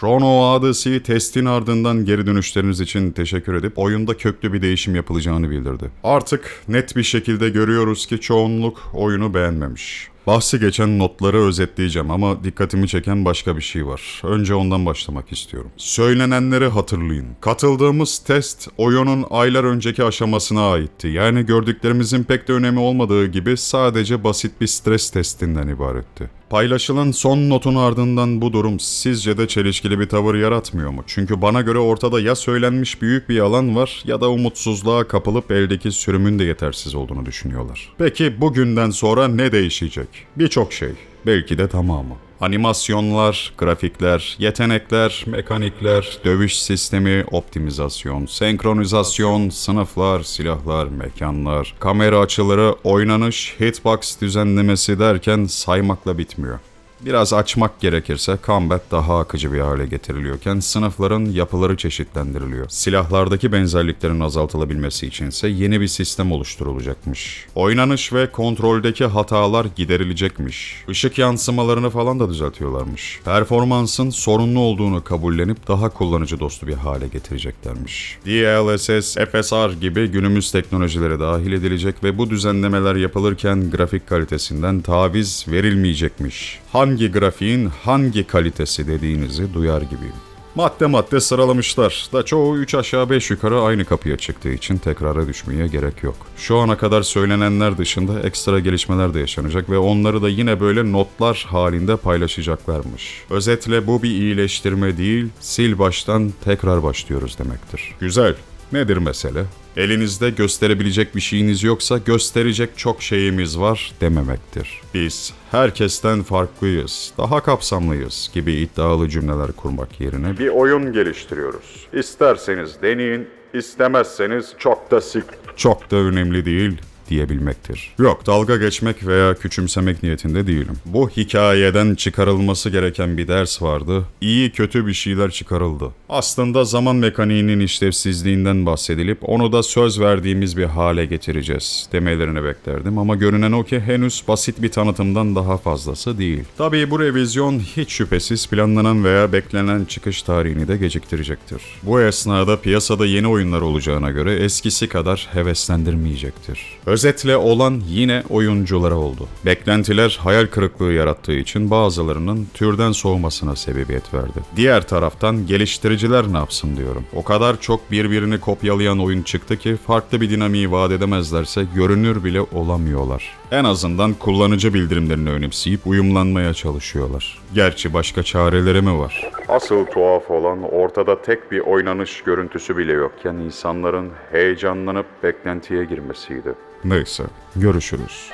Chrono Odyssey testin ardından geri dönüşleriniz için teşekkür edip oyunda köklü bir değişim yapılacağını bildirdi. Artık net bir şekilde görüyoruz ki çoğunluk oyunu beğenmemiş. Bahsi geçen notları özetleyeceğim ama dikkatimi çeken başka bir şey var. Önce ondan başlamak istiyorum. Söylenenleri hatırlayın. Katıldığımız test oyunun aylar önceki aşamasına aitti. Yani gördüklerimizin pek de önemi olmadığı gibi sadece basit bir stres testinden ibaretti. Paylaşılan son notun ardından bu durum sizce de çelişkili bir tavır yaratmıyor mu? Çünkü bana göre ortada ya söylenmiş büyük bir yalan var ya da umutsuzluğa kapılıp eldeki sürümün de yetersiz olduğunu düşünüyorlar. Peki bugünden sonra ne değişecek? Birçok şey. Belki de tamamı. Animasyonlar, grafikler, yetenekler, mekanikler, dövüş sistemi, optimizasyon, senkronizasyon, sınıflar, silahlar, mekanlar, kamera açıları, oynanış, hitbox düzenlemesi derken saymakla bitmiyor. Biraz açmak gerekirse combat daha akıcı bir hale getiriliyorken sınıfların yapıları çeşitlendiriliyor. Silahlardaki benzerliklerin azaltılabilmesi içinse yeni bir sistem oluşturulacakmış. Oynanış ve kontroldeki hatalar giderilecekmiş. Işık yansımalarını falan da düzeltiyorlarmış. Performansın sorunlu olduğunu kabullenip daha kullanıcı dostu bir hale getireceklermiş. DLSS, FSR gibi günümüz teknolojileri dahil edilecek ve bu düzenlemeler yapılırken grafik kalitesinden taviz verilmeyecekmiş. Hangi grafiğin hangi kalitesi dediğinizi duyar gibiyim. Madde madde sıralamışlar da çoğu 3 aşağı 5 yukarı aynı kapıya çıktığı için tekrara düşmeye gerek yok. Şu ana kadar söylenenler dışında ekstra gelişmeler de yaşanacak ve onları da yine böyle notlar halinde paylaşacaklarmış. Özetle bu bir iyileştirme değil, sil baştan tekrar başlıyoruz demektir. Güzel. Nedir mesele? Elinizde gösterebilecek bir şeyiniz yoksa gösterecek çok şeyimiz var dememektir. Biz herkesten farklıyız, daha kapsamlıyız gibi iddialı cümleler kurmak yerine bir oyun geliştiriyoruz. İsterseniz deneyin, istemezseniz çok da sik... Çok da önemli değil diyebilmektir. Yok dalga geçmek veya küçümsemek niyetinde değilim. Bu hikayeden çıkarılması gereken bir ders vardı. İyi kötü bir şeyler çıkarıldı. Aslında zaman mekaniğinin işlevsizliğinden bahsedilip onu da söz verdiğimiz bir hale getireceğiz demelerini beklerdim ama görünen o ki henüz basit bir tanıtımdan daha fazlası değil. Tabii bu revizyon hiç şüphesiz planlanan veya beklenen çıkış tarihini de geciktirecektir. Bu esnada piyasada yeni oyunlar olacağına göre eskisi kadar heveslendirmeyecektir. Özetle olan yine oyunculara oldu. Beklentiler hayal kırıklığı yarattığı için bazılarının türden soğumasına sebebiyet verdi. Diğer taraftan geliştiriciler ne yapsın diyorum. O kadar çok birbirini kopyalayan oyun çıktı ki farklı bir dinamiği vaat edemezlerse görünür bile olamıyorlar. En azından kullanıcı bildirimlerini önemseyip uyumlanmaya çalışıyorlar. Gerçi başka çareleri mi var? Asıl tuhaf olan ortada tek bir oynanış görüntüsü bile yokken insanların heyecanlanıp beklentiye girmesiydi. Neyse, görüşürüz.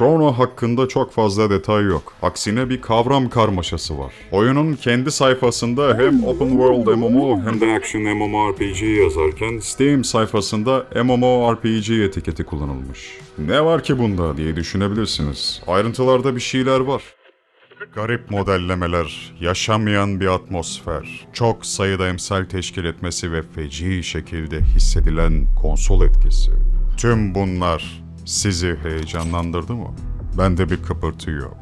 Chrono hakkında çok fazla detay yok. Aksine bir kavram karmaşası var. Oyunun kendi sayfasında hem Open World MMO hem de Action MMORPG yazarken Steam sayfasında MMORPG etiketi kullanılmış. Ne var ki bunda diye düşünebilirsiniz. Ayrıntılarda bir şeyler var. Garip modellemeler, yaşamayan bir atmosfer, çok sayıda emsal teşkil etmesi ve feci şekilde hissedilen konsol etkisi. Tüm bunlar sizi heyecanlandırdı mı? Bende bir kıpırtı yok.